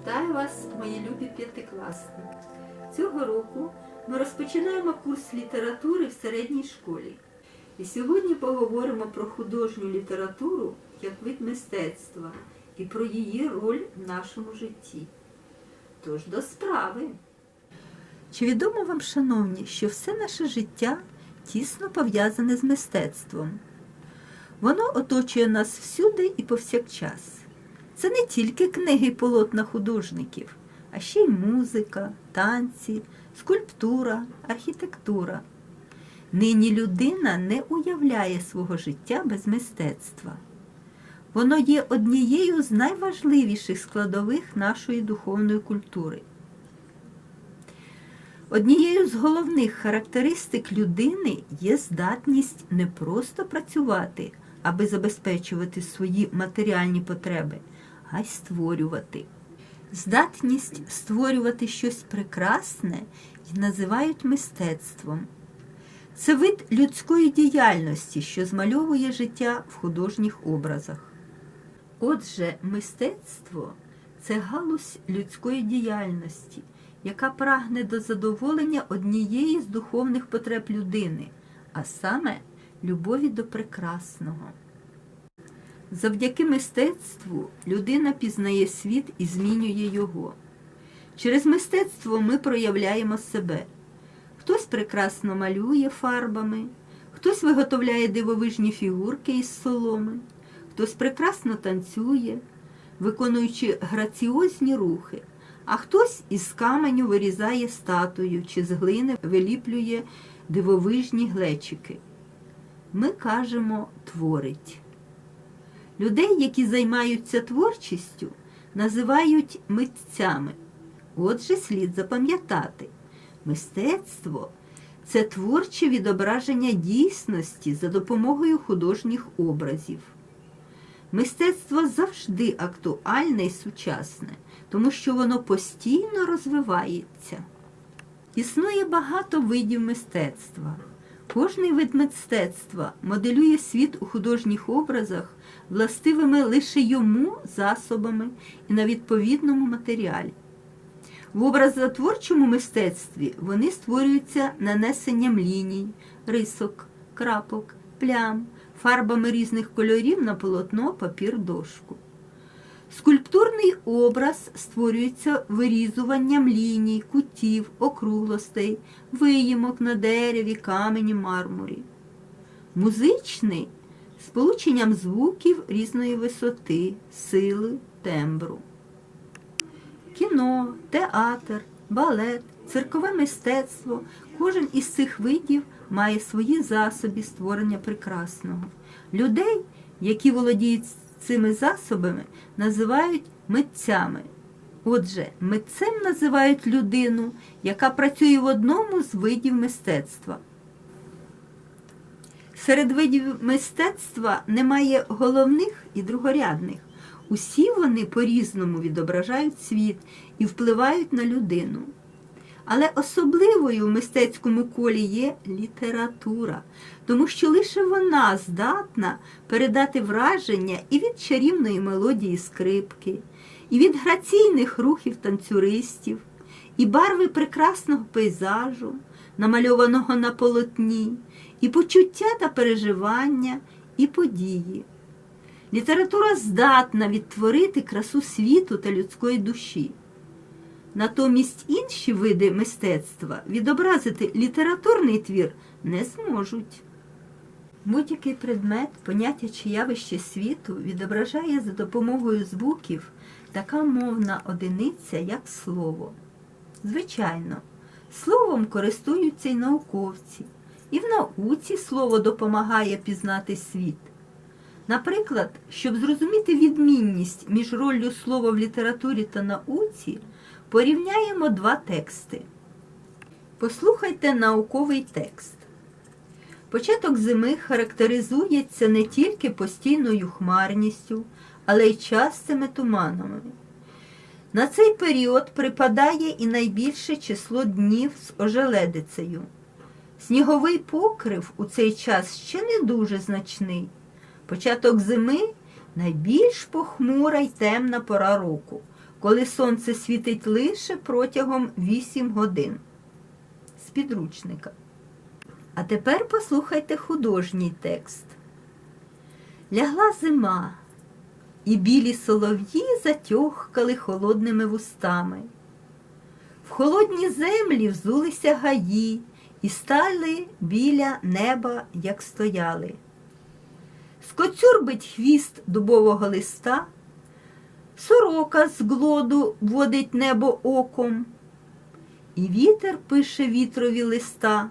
Вітаю вас, мої любі п'ятикласники. Цього року ми розпочинаємо курс літератури в середній школі. І сьогодні поговоримо про художню літературу як вид мистецтва і про її роль в нашому житті. Тож до справи. Чи відомо вам, шановні, що все наше життя тісно пов'язане з мистецтвом? Воно оточує нас всюди і повсякчас. Це не тільки книги і полотна художників, а ще й музика, танці, скульптура, архітектура. Нині людина не уявляє свого життя без мистецтва. Воно є однією з найважливіших складових нашої духовної культури. Однією з головних характеристик людини є здатність не просто працювати, аби забезпечувати свої матеріальні потреби, а й створювати. Здатність створювати щось прекрасне й називають мистецтвом. Це вид людської діяльності, що змальовує життя в художніх образах. Отже, мистецтво це галузь людської діяльності, яка прагне до задоволення однієї з духовних потреб людини, а саме любові до прекрасного. Завдяки мистецтву людина пізнає світ і змінює його. Через мистецтво ми проявляємо себе. Хтось прекрасно малює фарбами, хтось виготовляє дивовижні фігурки із соломи, хтось прекрасно танцює, виконуючи граціозні рухи, а хтось із каменю вирізає статую чи з глини виліплює дивовижні глечики. Ми кажемо творить. Людей, які займаються творчістю, називають митцями. Отже, слід запам'ятати, мистецтво це творче відображення дійсності за допомогою художніх образів. Мистецтво завжди актуальне і сучасне, тому що воно постійно розвивається. Існує багато видів мистецтва. Кожний вид мистецтва моделює світ у художніх образах властивими лише йому засобами і на відповідному матеріалі. В образотворчому мистецтві вони створюються нанесенням ліній, рисок, крапок, плям, фарбами різних кольорів на полотно, папір, дошку. Скульптурний образ створюється вирізуванням ліній, кутів, округлостей, виїмок на дереві, камені, мармурі. Музичний сполученням звуків різної висоти, сили, тембру. Кіно, театр, балет, циркове мистецтво кожен із цих видів має свої засоби створення прекрасного. Людей, які володіють цими засобами, називають митцями. Отже, митцем називають людину, яка працює в одному з видів мистецтва. Серед видів мистецтва немає головних і другорядних. Усі вони по-різному відображають світ і впливають на людину. Але особливою в мистецькому колі є література, тому що лише вона здатна передати враження і від чарівної мелодії скрипки, і від граційних рухів танцюристів, і барви прекрасного пейзажу, намальованого на полотні, і почуття та переживання, і події. Література здатна відтворити красу світу та людської душі. Натомість інші види мистецтва відобразити літературний твір не зможуть. Будь-який предмет, поняття чи явище світу відображає за допомогою звуків така мовна одиниця, як слово. Звичайно, словом користуються й науковці, і в науці слово допомагає пізнати світ. Наприклад, щоб зрозуміти відмінність між роллю слова в літературі та науці, порівняємо два тексти. Послухайте науковий текст. Початок зими характеризується не тільки постійною хмарністю, але й частими туманами. На цей період припадає і найбільше число днів з ожеледицею. Сніговий покрив у цей час ще не дуже значний. Початок зими найбільш похмура й темна пора року, коли сонце світить лише протягом 8 годин. З підручника. А тепер послухайте художній текст. Лягла зима, і білі солов'ї затьохкали холодними вустами. В холодні землі взулися гаї і стали біля неба, як стояли. Скоцюрбить хвіст дубового листа, сорока з глоду водить небо оком, і вітер пише вітрові листа,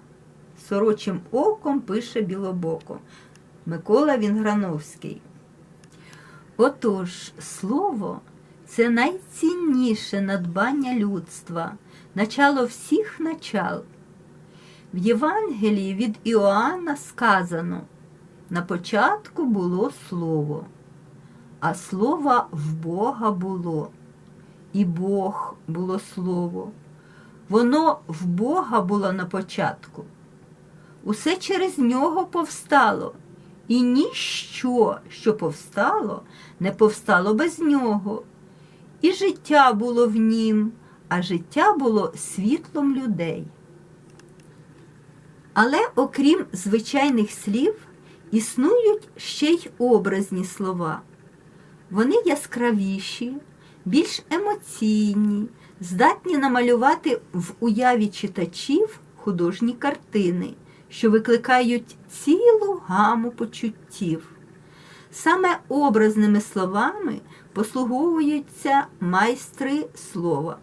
сорочим оком пише білобоко. Микола Вінграновський. Отож, слово це найцінніше надбання людства, начало всіх начал. В Євангелії від Іоанна сказано: на початку було слово, а слова в Бога було, і Бог було слово. Воно в Бога було на початку. Усе через нього повстало, і ніщо, що повстало, не повстало без нього. І життя було в нім, а життя було світлом людей. Але окрім звичайних слів, існують ще й образні слова. Вони яскравіші, більш емоційні, здатні намалювати в уяві читачів художні картини, що викликають цілу гаму почуттів. Саме образними словами послуговуються майстри слова.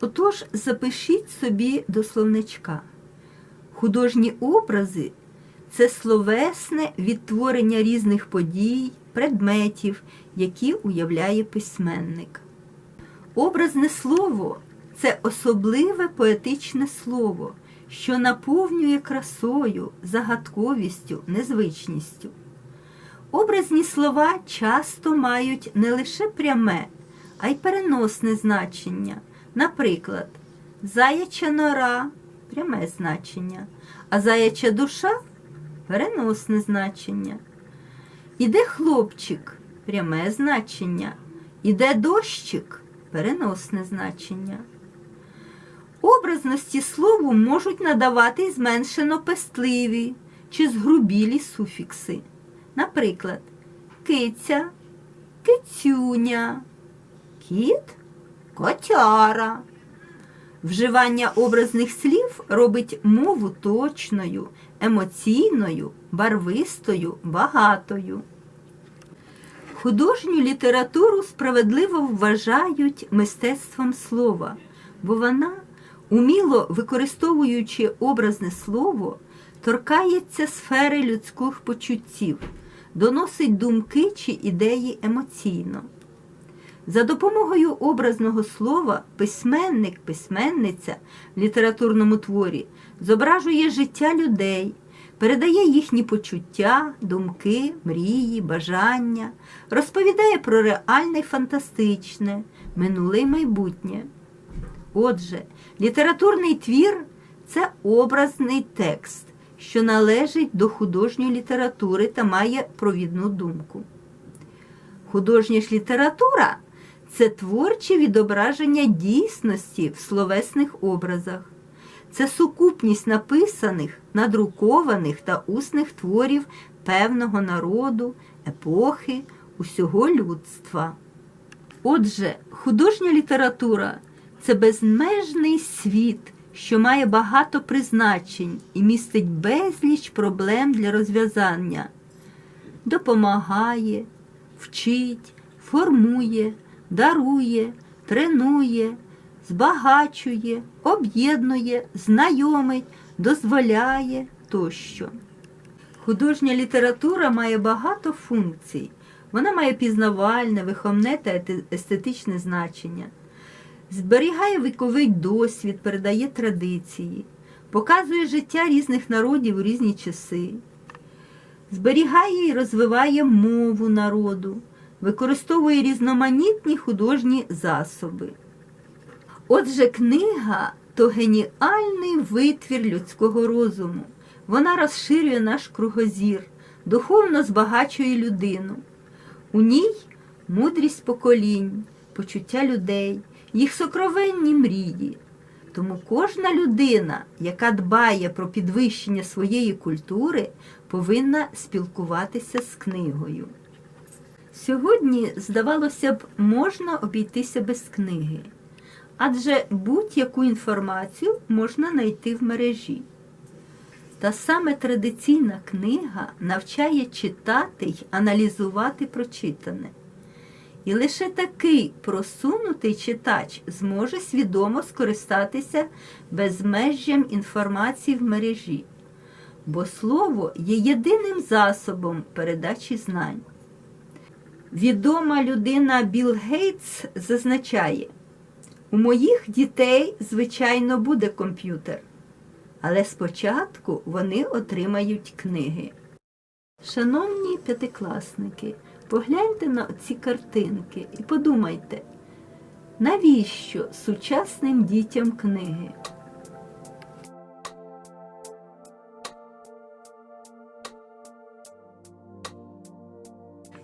Отож, запишіть собі до словничка. Художні образи це словесне відтворення різних подій, предметів, які уявляє письменник. Образне слово це особливе поетичне слово, що наповнює красою, загадковістю, незвичністю. Образні слова часто мають не лише пряме, а й переносне значення. Наприклад, заяча нора пряме значення, а заяча душа переносне значення. Іде хлопчик пряме значення, іде дощик переносне значення. Образності слову можуть надавати зменшено пестливі чи згрубілі суфікси. Наприклад, киця, кицюня, кіт, котяра. Вживання образних слів робить мову точною, емоційною, барвистою, багатою. Художню літературу справедливо вважають мистецтвом слова, бо вона, уміло використовуючи образне слово, торкається сфери людських почуттів, доносить думки чи ідеї емоційно. За допомогою образного слова письменник, письменниця в літературному творі зображує життя людей, передає їхні почуття, думки, мрії, бажання, розповідає про реальне й фантастичне, минуле й майбутнє. Отже, літературний твір це образний текст, що належить до художньої літератури та має провідну думку. Художня ж література це творче відображення дійсності в словесних образах. Це сукупність написаних, надрукованих та усних творів певного народу, епохи, усього людства. Отже, художня література це безмежний світ, що має багато призначень і містить безліч проблем для розв'язання, допомагає, вчить, формує, дарує, тренує, збагачує, об'єднує, знайомить, дозволяє тощо. Художня література має багато функцій. Вона має пізнавальне, виховне та естетичне значення, зберігає віковий досвід, передає традиції, показує життя різних народів у різні часи, зберігає і розвиває мову народу, використовує різноманітні художні засоби. Отже, книга то геніальний витвір людського розуму. Вона розширює наш кругозір, духовно збагачує людину. У ній мудрість поколінь, почуття людей, їх сокровенні мрії. Тому кожна людина, яка дбає про підвищення своєї культури, повинна спілкуватися з книгою. Сьогодні, здавалося б, можна обійтися без книги, адже будь-яку інформацію можна знайти в мережі. Та саме традиційна книга навчає читати й аналізувати прочитане. І лише такий просунутий читач зможе свідомо скористатися безмежжям інформації в мережі, бо слово є єдиним засобом передачі знань. Відома людина Білл Гейтс зазначає, у моїх дітей, звичайно, буде комп'ютер, але спочатку вони отримають книги. Шановні п'ятикласники, погляньте на ці картинки і подумайте, навіщо сучасним дітям книги?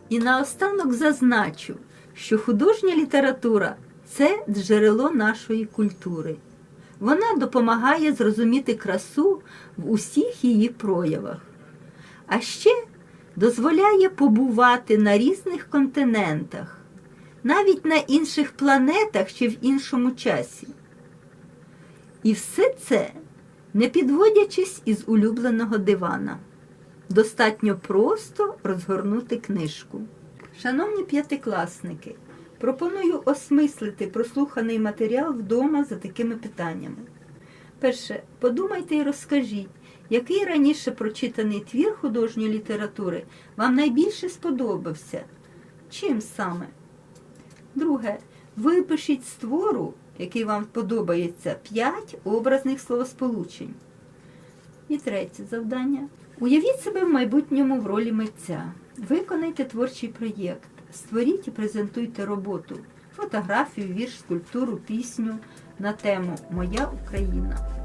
І наостанок зазначу, що художня література це джерело нашої культури. Вона допомагає зрозуміти красу в усіх її проявах. А ще дозволяє побувати на різних континентах, навіть на інших планетах чи в іншому часі. І все це не підводячись із улюбленого дивана. Достатньо просто розгорнути книжку. Шановні п'ятикласники, пропоную осмислити прослуханий матеріал вдома за такими питаннями. Перше, подумайте і розкажіть, який раніше прочитаний твір художньої літератури вам найбільше сподобався? Чим саме? Друге, випишіть з твору, який вам подобається, 5 образних словосполучень. І третє завдання. Уявіть себе в майбутньому в ролі митця. Виконайте творчий проєкт, створіть і презентуйте роботу, фотографію, вірш, скульптуру, пісню на тему Моя Україна.